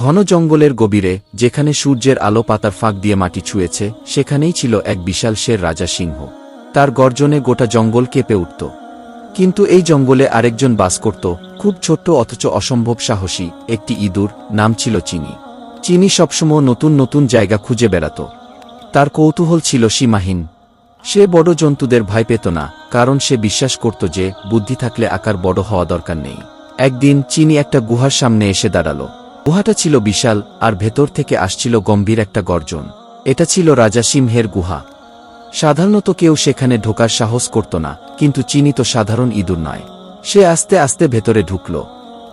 ঘন জঙ্গলের গভীরে, যেখানে সূর্যের আলো পাতার ফাঁক দিয়ে মাটি ছুঁয়েছে, সেখানেই ছিল এক বিশাল শের রাজা সিংহ। তার গর্জনে গোটা জঙ্গল কেঁপে উঠত। কিন্তু এই জঙ্গলে আরেকজন বাস করত, খুব ছোট্ট অথচ অসম্ভব সাহসী, একটি ইঁদুর, নাম ছিল চিনি। চিনি সবসময় নতুন নতুন জায়গা খুঁজে বেড়াত। তার কৌতূহল ছিল সীমাহীন। সে বড় জন্তুদের ভয় পেত না, কারণ সে বিশ্বাস করত যে, বুদ্ধি থাকলে আকার বড় হওয়া দরকার নেই। একদিন চিনি একটা গুহার সামনে এসে দাঁড়াল। গুহাটা ছিল বিশাল, আর ভেতর থেকে আসছিল গম্ভীর একটা গর্জন। এটা ছিল রাজা সিংহের গুহা। সাধারণত কেউ সেখানে ঢোকার সাহস করত না, কিন্তু চিনি তো সাধারণ ইঁদুর নয়। সে আস্তে আস্তে ভেতরে ঢুকল।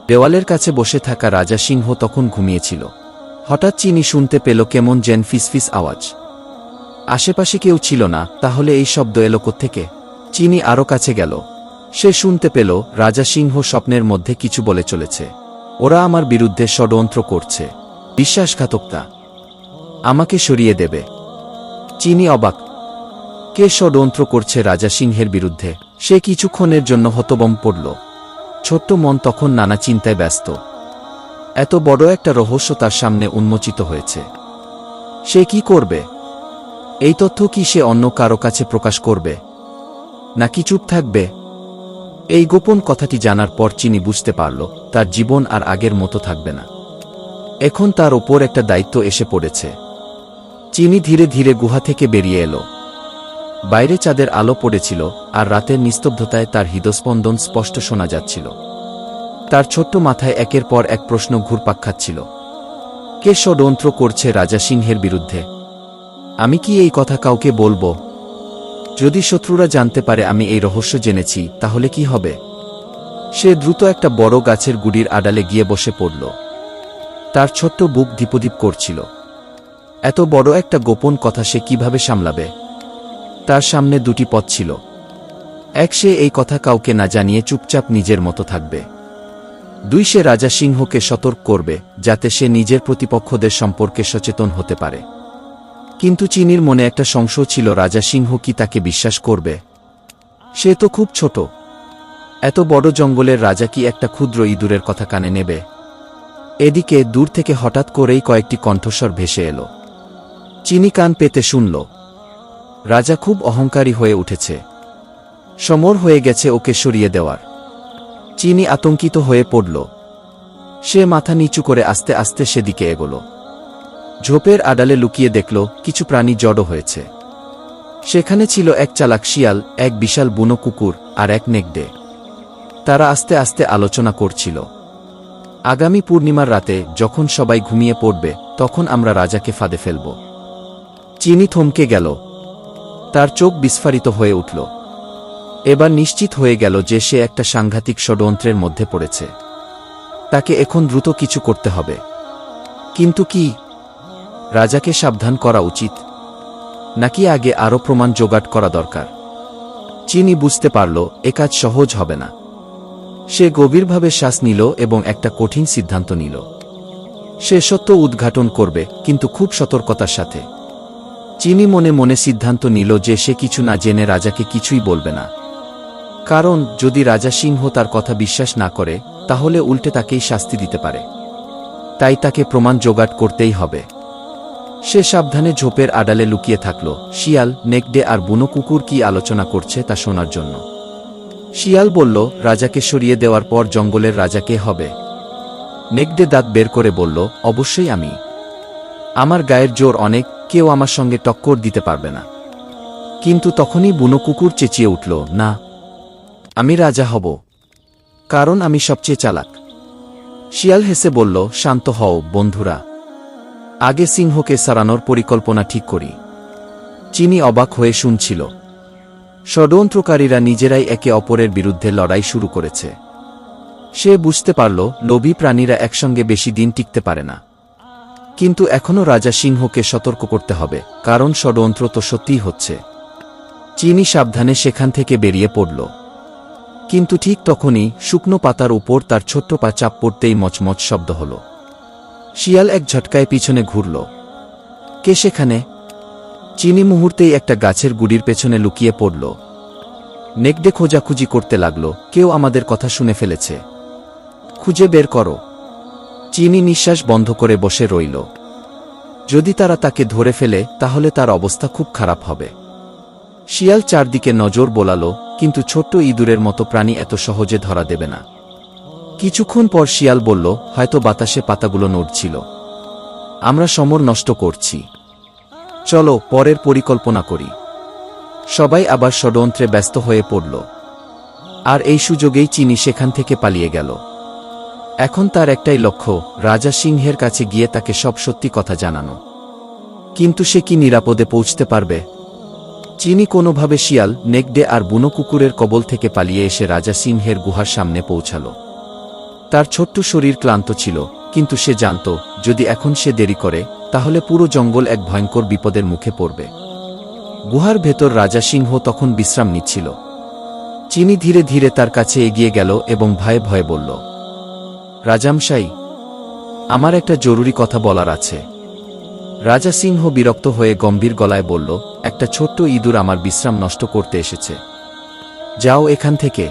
দেওয়ালের কাছে বসে থাকা রাজা সিংহ তখন ঘুমিয়েছিল। হঠাৎ চিনি শুনতে পেল কেমন যেন ফিসফিস আওয়াজ। আশেপাশে কেউ ছিল না, তাহলে এই শব্দ এলো থেকে চিনি আরও কাছে গেল। সে শুনতে পেল রাজা সিংহ স্বপ্নের মধ্যে কিছু বলে চলেছে। ওরা আমার বিরুদ্ধে ষড়যন্ত্র করছে। বিশ্বাসঘাতকতা। আমাকে সরিয়ে দেবে। চিনি অবাক। কে ষড়যন্ত্র করছে রাজা সিংহের বিরুদ্ধে? সে কিছুক্ষণের জন্য হতবম পড়ল। ছোট্ট মন তখন নানা চিন্তায় ব্যস্ত। এত বড় একটা রহস্য তার সামনে উন্মোচিত হয়েছে। সে কি করবে? এই তথ্য কি সে অন্য কারও কাছে প্রকাশ করবে? নাকি চুপ থাকবে? এই গোপন কথাটি জানার পর চিনি বুঝতে পারল, তার জীবন আর আগের মতো থাকবে না। এখন তার ওপর একটা দায়িত্ব এসে পড়েছে। চিনি ধীরে ধীরে গুহা থেকে বেরিয়ে এলো। বাইরে চাঁদের আলো পড়েছিল, আর রাতের নিস্তব্ধতায় তার হৃদস্পন্দন স্পষ্ট শোনা যাচ্ছিল। তার ছোট্ট মাথায় একের পর এক প্রশ্ন ঘুরপাক খাচ্ছিল। কে ষড়যন্ত্র করছে রাজা সিংহের বিরুদ্ধে? আমি কি এই কথা কাউকে বলব? যদি শত্রুরা জানতে পারে আমি এই রহস্য জেনেছি, তাহলে কি হবে? সে দ্রুত একটা বড় গাছের গুড়ির আড়ালে গিয়ে বসে পড়ল। তার ছোট্ট বুক দ্বীপদীপ করছিল। এত বড় একটা গোপন কথা সে কীভাবে সামলাবে? তার সামনে দুটি পথ ছিল। এক, সে এই কথা কাউকে না জানিয়ে চুপচাপ নিজের মতো থাকবে। দুই, সে রাজা সিংহকে সতর্ক করবে, যাতে সে নিজের প্রতিপক্ষদের সম্পর্কে সচেতন হতে পারে। কিন্তু চিনির মনে একটা সংশয় ছিল, রাজা সিংহ কি তাকে বিশ্বাস করবে? সে তো খুব ছোট। এত বড় জঙ্গলের রাজা কি একটা ক্ষুদ্র ইঁদুরের কথা কানে নেবে? এদিকে দূর থেকে হঠাৎ করেই কয়েকটি কণ্ঠস্বর ভেসে এলো। চিনি কান পেতে শুনল। রাজা খুব অহংকারী হয়ে উঠেছে। সমর হয়ে গেছে ওকে সরিয়ে দেওয়ার। চিনি আতঙ্কিত হয়ে পড়ল। সে মাথা নিচু করে আস্তে আস্তে সেদিকে এগোল। ঝোপের আড়ালে লুকিয়ে দেখল কিছু প্রাণী জড়ো হয়েছে। সেখানে ছিল এক চালাক শিয়াল, এক বিশাল বুনো কুকুর আর এক নেকডে। তারা আস্তে আস্তে আলোচনা করছিল। আগামী পূর্ণিমার রাতে যখন সবাই ঘুমিয়ে পড়বে, তখন আমরা রাজাকে ফাঁদে ফেলব। চিনি থমকে গেল। তার চোখ বিস্ফারিত হয়ে উঠল। এবার নিশ্চিত হয়ে গেল যে সে একটা সাংঘাতিক ষড়যন্ত্রের মধ্যে পড়েছে। তাকে এখন দ্রুত কিছু করতে হবে। কিন্তু কি রাজাকে সাবধান করা উচিত। নাকি আগে আরও প্রমাণ জোগাড় করা দরকার। চিনি বুঝতে পারল, এ কাজ সহজ হবে না। সে গভীরভাবে শ্বাস নিল এবং একটা কঠিন সিদ্ধান্ত নিল। সে সত্য উদ্ঘাটন করবে, কিন্তু খুব সতর্কতার সাথে। চিনি মনে মনে সিদ্ধান্ত নিল যে সে কিছু না জেনে রাজাকে কিছুই বলবে না। কারণ, যদি রাজা সিংহ তার কথা বিশ্বাস না করে, তাহলে উল্টে তাকেই শাস্তি দিতে পারে। তাই তাকে প্রমাণ জোগাড় করতেই হবে। সে সাবধানে ঝোপের আড়ালে লুকিয়ে থাকল। শিয়াল, নেকডে আর বুনো কুকুর কি আলোচনা করছে তা শোনার জন্য। শিয়াল বলল, রাজাকে সরিয়ে দেওয়ার পর জঙ্গলের রাজা কে হবে? নেকডে দাঁত বের করে বলল, অবশ্যই আমি। আমার গায়ের জোর অনেক, কেউ আমার সঙ্গে টক্কর দিতে পারবে না। কিন্তু তখনই বুনো কুকুর চেঁচিয়ে উঠল, না, আমি রাজা হব, কারণ আমি সবচেয়ে চালাক। শিয়াল হেসে বলল, শান্ত হও বন্ধুরা আগে সিংহকে সারানোর পরিকল্পনা ঠিক করি। চিনি অবাক হয়ে শুনছিল। ষড়যন্ত্রকারীরা নিজেরাই একে অপরের বিরুদ্ধে লড়াই শুরু করেছে। সে বুঝতে পারল, লোভী প্রাণীরা একসঙ্গে বেশি দিন টিকতে পারে না। কিন্তু এখনও রাজা সিংহকে সতর্ক করতে হবে, কারণ ষড়যন্ত্র তো সত্যিই হচ্ছে। চিনি সাবধানে সেখান থেকে বেরিয়ে পড়ল। কিন্তু ঠিক তখনই শুকনো পাতার উপর তার ছোট্ট পা চাপ পড়তেই মচমচ শব্দ হল। শিয়াল এক ঝটকায় পিছনে ঘুরল। কে সেখানে? চিনি মুহূর্তেই একটা গাছের গুড়ির পেছনে লুকিয়ে পড়ল। নেকডে খোঁজাখুঁজি করতে লাগল, কেউ আমাদের কথা শুনে ফেলেছে। খুঁজে বের করো। চিনি নিঃশ্বাস বন্ধ করে বসে রইল। যদি তারা তাকে ধরে ফেলে, তাহলে তার অবস্থা খুব খারাপ হবে। শিয়াল চারদিকে নজর বোলালো, কিন্তু ছোট্ট ইঁদুরের মতো প্রাণী এত সহজে ধরা দেবে না। কিছুক্ষণ পর শিয়াল বলল, হয়তো বাতাসে পাতাগুলো নড়ছিল। আমরা সমর নষ্ট করছি। চলো, পরের পরিকল্পনা করি। সবাই আবার ষড়যন্ত্রে ব্যস্ত হয়ে পড়ল। আর এই সুযোগেই চিনি সেখান থেকে পালিয়ে গেল। এখন তার একটাই লক্ষ্য, রাজা সিংহের কাছে গিয়ে তাকে সব সত্যি কথা জানানো। কিন্তু সে কি নিরাপদে পৌঁছতে পারবে? চিনি কোনোভাবে শিয়াল, নেকডে আর বুনো কুকুরের কবল থেকে পালিয়ে এসে রাজা সিংহের গুহার সামনে পৌঁছাল। তার ছোট্ট শরীর ক্লান্ত ছিল, কিন্তু সে জানত, যদি এখন সে দেরি করে, তাহলে পুরো জঙ্গল এক ভয়ঙ্কর বিপদের মুখে পড়বে। গুহার ভেতর রাজা সিংহ তখন বিশ্রাম নিচ্ছিল। চিনি ধীরে ধীরে তার কাছে এগিয়ে গেল এবং ভয়ে ভয়ে বলল, রাজামশাই, আমার একটা জরুরি কথা বলার আছে। রাজা সিংহ বিরক্ত হয়ে গম্ভীর গলায় বলল, একটা ছোট্ট ইঁদুর আমার বিশ্রাম নষ্ট করতে এসেছে। যাও এখান থেকে।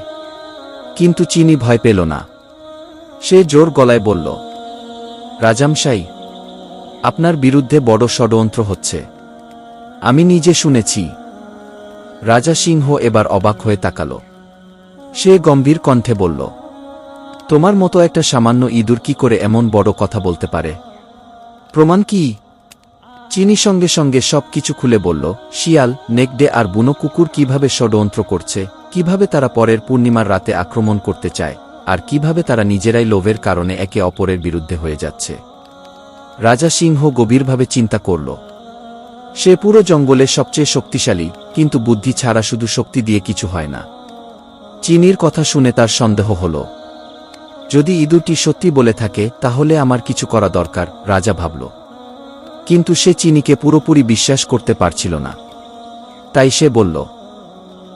কিন্তু চিনি ভয় পেল না। সে জোর গলায় বলল রাজামশাই আপনার বিরুদ্ধে বড় ষড়যন্ত্র হচ্ছে। আমি নিজে শুনেছি। রাজা সিংহ এবার অবাক হয়ে তাকাল। সে গম্ভীর কণ্ঠে বলল, তোমার মতো একটা সামান্য ইঁদুর কি করে এমন বড় কথা বলতে পারে? প্রমাণ কি? চিনি সঙ্গে সঙ্গে সব কিছু খুলে বলল, শিয়াল, নেকডে আর বুনো কুকুর কীভাবে ষড়যন্ত্র করছে, কীভাবে তারা পরের পূর্ণিমার রাতে আক্রমণ করতে চায়? আর কীভাবে তারা নিজেরাই লোভের কারণে একে অপরের বিরুদ্ধে হয়ে যাচ্ছে। রাজা সিংহ গভীরভাবে চিন্তা করল। সে পুরো জঙ্গলে সবচেয়ে শক্তিশালী, কিন্তু বুদ্ধি ছাড়া শুধু শক্তি দিয়ে কিছু হয় না। চিনির কথা শুনে তার সন্দেহ হল, যদি ইঁদুরটি সত্যি বলে থাকে, তাহলে আমার কিছু করা দরকার রাজা ভাবল। কিন্তু সে চিনিকে পুরোপুরি বিশ্বাস করতে পারছিল না। তাই সে বলল,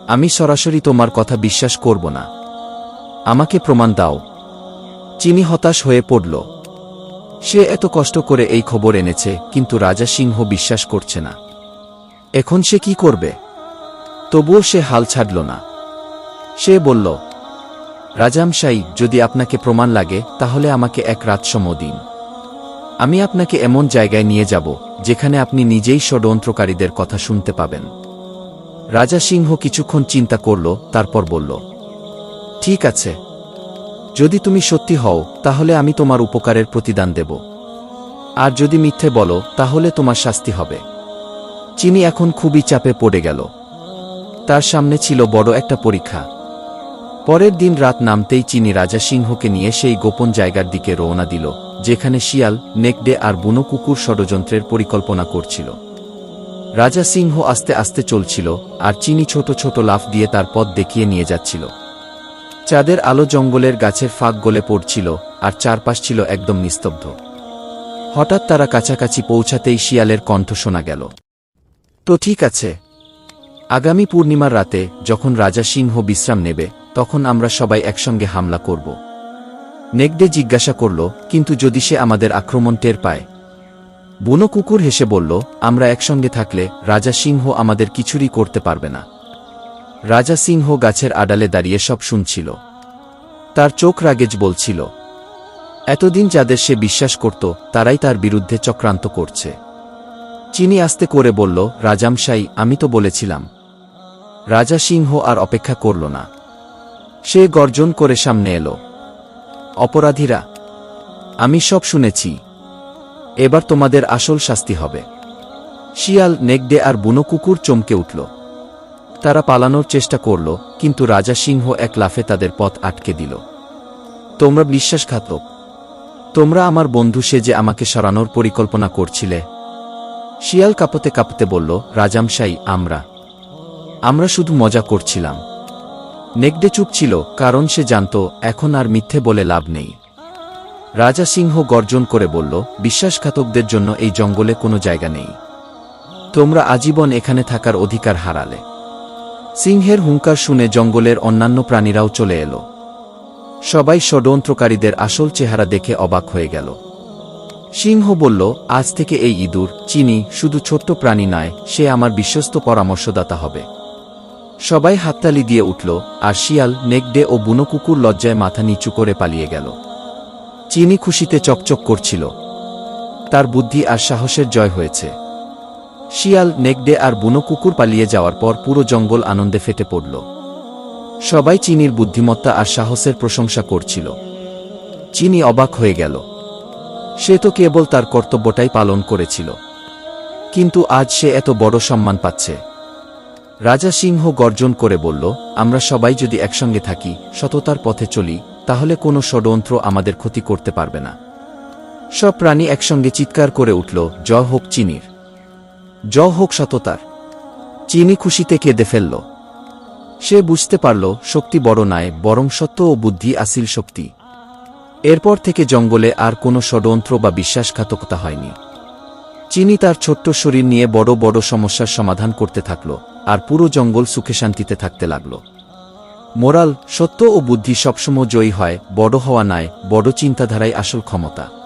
আমি সরাসরি তোমার কথা বিশ্বাস করব না। আমাকে প্রমাণ দাও। চিনি হতাশ হয়ে পড়ল। সে এত কষ্ট করে এই খবর এনেছে, কিন্তু রাজা সিংহ বিশ্বাস করছে না। এখন সে কি করবে? তবুও সে হাল ছাড়ল না। সে বলল রাজামশাই যদি আপনাকে প্রমাণ লাগে, তাহলে আমাকে এক রাত সময় দিন। আমি আপনাকে এমন জায়গায় নিয়ে যাব, যেখানে আপনি নিজেই ষড়যন্ত্রকারীদের কথা শুনতে পাবেন। রাজা সিংহ কিছুক্ষণ চিন্তা করল, তারপর বলল ঠিক আছে। যদি তুমি সত্যি হও, তাহলে আমি তোমার উপকারের প্রতিদান দেব। আর যদি মিথ্যে বলো, তাহলে তোমার শাস্তি হবে। চিনি এখন খুবই চাপে পড়ে গেল। তার সামনে ছিল বড় একটা পরীক্ষা। পরের দিন রাত নামতেই চিনি রাজা সিংহকে নিয়ে সেই গোপন জায়গার দিকে রওনা দিল, যেখানে শিয়াল, নেকডে আর বুনো কুকুর ষড়যন্ত্রের পরিকল্পনা করছিল। রাজা সিংহ আস্তে আস্তে চলছিল, আর চিনি ছোট ছোট লাফ দিয়ে তার পথ দেখিয়ে নিয়ে যাচ্ছিল। চাঁদের আলো জঙ্গলের গাছের ফাঁক গলে পড়ছিল, আর চারপাশ ছিল একদম নিস্তব্ধ। হঠাৎ তারা কাছাকাছি পৌঁছাতেই শিয়ালের কণ্ঠ শোনা গেল। তো ঠিক আছে। আগামী পূর্ণিমার রাতে যখন রাজা সিংহ বিশ্রাম নেবে, তখন আমরা সবাই একসঙ্গে হামলা করব। নেকডে জিজ্ঞাসা করল, কিন্তু যদি সে আমাদের আক্রমণ টের পায়? বুনো কুকুর হেসে বলল, আমরা একসঙ্গে থাকলে রাজা সিংহ আমাদের কিছুরই করতে পারবে না। রাজা সিংহ গাছের আড়ালে দাঁড়িয়ে সব শুনছিল। তার চোখ রাগেজ বলছিল, এতদিন যাদের সে বিশ্বাস করত, তারাই তার বিরুদ্ধে চক্রান্ত করছে। চিনি আস্তে করে বলল, রাজামশাই, আমি তো বলেছিলাম। রাজা সিংহ আর অপেক্ষা করল না। সে গর্জন করে সামনে এলো, অপরাধীরা, আমি সব শুনেছি। এবার তোমাদের আসল শাস্তি হবে। শিয়াল, নেকডে আর বুনো কুকুর চমকে উঠল। তারা পালানোর চেষ্টা করল, কিন্তু রাজা সিংহ এক লাফে তাদের পথ আটকে দিল। তোমরা বিশ্বাসঘাতক। তোমরা আমার বন্ধু সেজে আমাকে সরানোর পরিকল্পনা করছিলে। শিয়াল কাঁপতে কাঁপতে বলল, রাজামশাই, আমরা। আমরা শুধু মজা করছিলাম। নেকডে চুপ ছিল, কারণ সে জানত, এখন আর মিথ্যে বলে লাভ নেই। রাজা সিংহ গর্জন করে বলল, বিশ্বাসঘাতকদের জন্য এই জঙ্গলে কোনো জায়গা নেই। তোমরা আজীবন এখানে থাকার অধিকার হারালে। সিংহের হুঙ্কার শুনে জঙ্গলের অন্যান্য প্রাণীরাও চলে এলো। সবাই ষড়যন্ত্রকারীদের আসল চেহারা দেখে অবাক হয়ে গেল। সিংহ বলল, আজ থেকে এই ইঁদুর, চিনি, শুধু ছোট্ট প্রাণী নয়, সে আমার বিশ্বস্ত পরামর্শদাতা হবে। সবাই হাততালি দিয়ে উঠল, আর শিয়াল, নেকডে ও বুনো কুকুর লজ্জায় মাথা নিচু করে পালিয়ে গেল। চিনি খুশিতে চকচক করছিল। তার বুদ্ধি আর সাহসের জয় হয়েছে। শিয়াল, নেকডে আর বুনো কুকুর পালিয়ে যাওয়ার পর পুরো জঙ্গল আনন্দে ফেটে পড়ল। সবাই চিনির বুদ্ধিমত্তা আর সাহসের প্রশংসা করছিল। চিনি অবাক হয়ে গেল। সে তো কেবল তার কর্তব্যটাই পালন করেছিল। কিন্তু আজ সে এত বড় সম্মান পাচ্ছে। রাজা সিংহ গর্জন করে বলল, আমরা সবাই যদি একসঙ্গে থাকি, সততার পথে চলি, তাহলে কোনো ষড়যন্ত্র আমাদের ক্ষতি করতে পারবে না। সব প্রাণী একসঙ্গে চিৎকার করে উঠল জ হোক চিনির। জ হোক সততার চিনি খুশিতে কেঁদে ফেলল। সে বুঝতে পারল শক্তি বড় নয় বরং সত্য ও বুদ্ধি আসিল শক্তি। এরপর থেকে জঙ্গলে আর কোনো ষড়যন্ত্র বা বিশ্বাসঘাতকতা হয়নি। চিনি তার ছোট্ট শরীর নিয়ে বড় বড় সমস্যার সমাধান করতে থাকল, আর পুরো জঙ্গল সুখে শান্তিতে থাকতে লাগল। মোরাল, সত্য ও বুদ্ধি সবসময় জয়ী হয়, বড় হওয়া নয় বড় চিন্তাধারাই আসল ক্ষমতা।